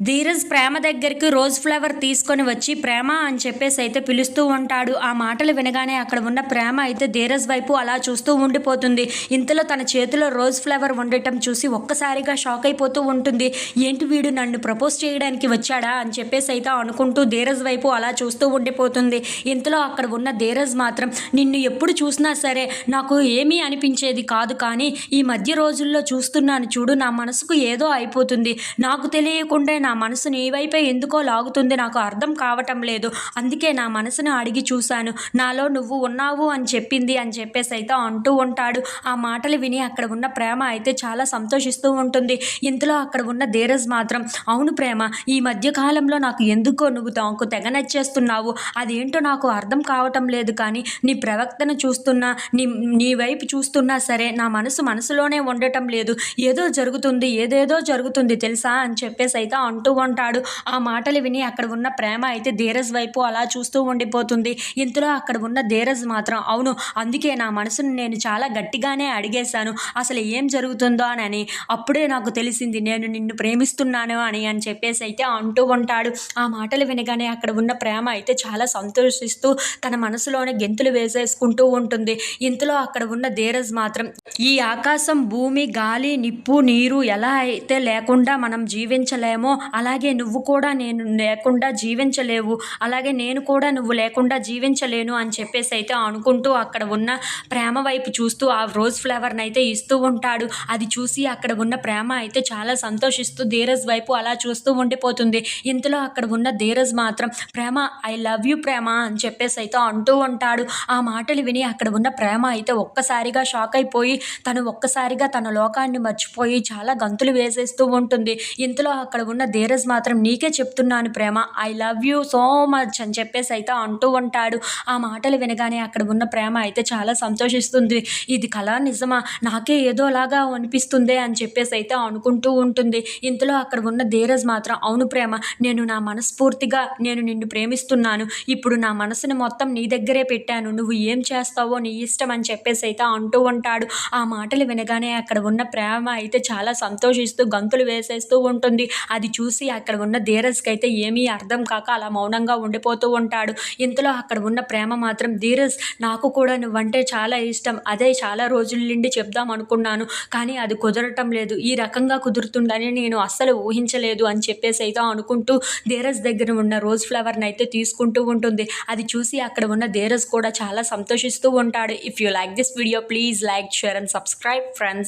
ధీరజ్ ప్రేమ దగ్గరికి rose flower తీసుకొని వచ్చి ప్రేమ అని చెప్పేసి అయితే పిలుస్తూ ఉంటాడు. ఆ మాటలు వినగానే అక్కడ ఉన్న ప్రేమ అయితే ధీరజ్ వైపు అలా చూస్తూ ఉండిపోతుంది. ఇంతలో తన చేతిలో రోజ్ ఫ్లవర్ ఉండటం చూసి ఒక్కసారిగా షాక్ అయిపోతూ ఉంటుంది. ఏంటి వీడు నన్ను ప్రపోజ్ చేయడానికి వచ్చాడా? అని చెప్పేసి అయితే అనుకుంటూ ధీరజ్ వైపు అలా చూస్తూ ఉండిపోతుంది. ఇంతలో అక్కడ ఉన్న ధీరజ్ మాత్రం నిన్ను ఎప్పుడు చూసినా సరే నాకు ఏమీ అనిపించేది కాదు కానీ ఈ మధ్య రోజుల్లో చూస్తున్నాను చూడు నా మనసుకు ఏదో అయిపోతుంది. నాకు తెలియకుండా నా మనసు నీ వైపే ఎందుకో లాగుతుంది నాకు అర్థం కావటం లేదు. అందుకే నా మనసును అడిగి చూశాను. నాలో నువ్వు ఉన్నావు అని చెప్పింది అని చెప్పేసి అయితే అంటూ ఉంటాడు. ఆ మాటలు విని అక్కడ ఉన్న ప్రేమ అయితే చాలా సంతోషిస్తూ ఉంటుంది. ఇంతలో అక్కడ ఉన్న ధీరజ్ మాత్రం అవును ప్రేమ ఈ మధ్య కాలంలో నాకు ఎందుకో నువ్వు నాకు తెగ నచ్చేస్తున్నావు. అదేంటో నాకు అర్థం కావటం లేదు కానీ నీ ప్రవక్తను చూస్తున్నా నీ నీ వైపు చూస్తున్నా సరే నా మనసు మనసులోనే ఉండటం లేదు. ఏదో జరుగుతుంది ఏదేదో జరుగుతుంది తెలుసా? అని చెప్పేసి అయితే అంటూ ఉంటాడు. ఆ మాటలు విని అక్కడ ఉన్న ప్రేమ అయితే ధీరజ్ వైపు అలా చూస్తూ ఉండిపోతుంది. ఇంతలో అక్కడ ఉన్న ధీరజ్ మాత్రం అవును అందుకే నా మనసును నేను చాలా గట్టిగానే అడిగేశాను. అసలు ఏం జరుగుతుందో అని అప్పుడే నాకు తెలిసింది నేను నిన్ను ప్రేమిస్తున్నాను అని అని చెప్పేసి అయితే అంటూ ఉంటాడు. ఆ మాటలు వినగానే అక్కడ ఉన్న ప్రేమ అయితే చాలా సంతోషిస్తూ తన మనసులోనే గెంతులు వేసేసుకుంటూ ఉంటుంది. ఇంతలో అక్కడ ఉన్న ధీరజ్ మాత్రం ఈ ఆకాశం భూమి గాలి నిప్పు నీరు ఎలా అయితే లేకుండా మనం జీవించలేమో అలాగే నువ్వు కూడా నేను లేకుండా జీవించలేవు. అలాగే నేను కూడా నువ్వు లేకుండా జీవించలేను అని చెప్పేసి అయితే అనుకుంటూ అక్కడ ఉన్న ప్రేమ వైపు చూస్తూ ఆ రోజ్ ఫ్లేవర్ని అయితే ఇస్తూ ఉంటాడు. అది చూసి అక్కడ ఉన్న ప్రేమ అయితే చాలా సంతోషిస్తూ ధీరజ్ వైపు అలా చూస్తూ ఉండిపోతుంది. ఇంతలో అక్కడ ఉన్న ధీరజ్ మాత్రం Prema I love you Prema అని చెప్పేసి అయితే అంటూ ఉంటాడు. ఆ మాటలు విని అక్కడ ఉన్న ప్రేమ అయితే ఒక్కసారిగా షాక్ అయిపోయి తను ఒక్కసారిగా తన లోకాన్ని మర్చిపోయి చాలా గంతులు వేసేస్తూ ఉంటుంది. ఇంతలో అక్కడ ఉన్న ధీరజ్ మాత్రం నీకే చెప్తున్నాను Prema. I love you so much అని చెప్పేసి అయితే అంటూ ఉంటాడు. ఆ మాటలు వినగానే అక్కడ ఉన్న ప్రేమ అయితే చాలా సంతోషిస్తుంది. ఇది కళ నిజమా? నాకే ఏదోలాగా అనిపిస్తుంది అని చెప్పేసి అయితే అనుకుంటూ ఉంటుంది. ఇంతలో అక్కడ ఉన్న ధీరజ్ మాత్రం అవును ప్రేమ నేను నా మనస్ఫూర్తిగా నేను నిన్ను ప్రేమిస్తున్నాను. ఇప్పుడు నా మనసును మొత్తం నీ దగ్గరే పెట్టాను. నువ్వు ఏం చేస్తావో నీ ఇష్టం అని చెప్పేసి అయితే అంటూ ఉంటాడు. ఆ మాటలు వినగానే అక్కడ ఉన్న ప్రేమ అయితే చాలా సంతోషిస్తూ గంతులు వేసేస్తూ ఉంటుంది. అది చూ చూసి అక్కడ ఉన్న ధీరజ్కి అయితే ఏమీ అర్థం కాక అలా మౌనంగా ఉండిపోతూ ఉంటాడు. ఇంతలో అక్కడ ఉన్న ప్రేమ మాత్రం ధీరజ్ నాకు కూడా నువ్వంటే చాలా ఇష్టం. అదే చాలా రోజుల నుండి చెప్దాం అనుకున్నాను కానీ అది కుదరటం లేదు. ఈ రకంగా కుదురుతుందని నేను అస్సలు ఊహించలేదు అని చెప్పేసి అయితే అనుకుంటూ ధీరజ్ దగ్గర ఉన్న రోజ్ ఫ్లవర్ని అయితే తీసుకుంటూ ఉంటుంది. అది చూసి అక్కడ ఉన్న ధీరజ్ కూడా చాలా సంతోషిస్తూ ఉంటాడు. If you like this video please like share and subscribe friends.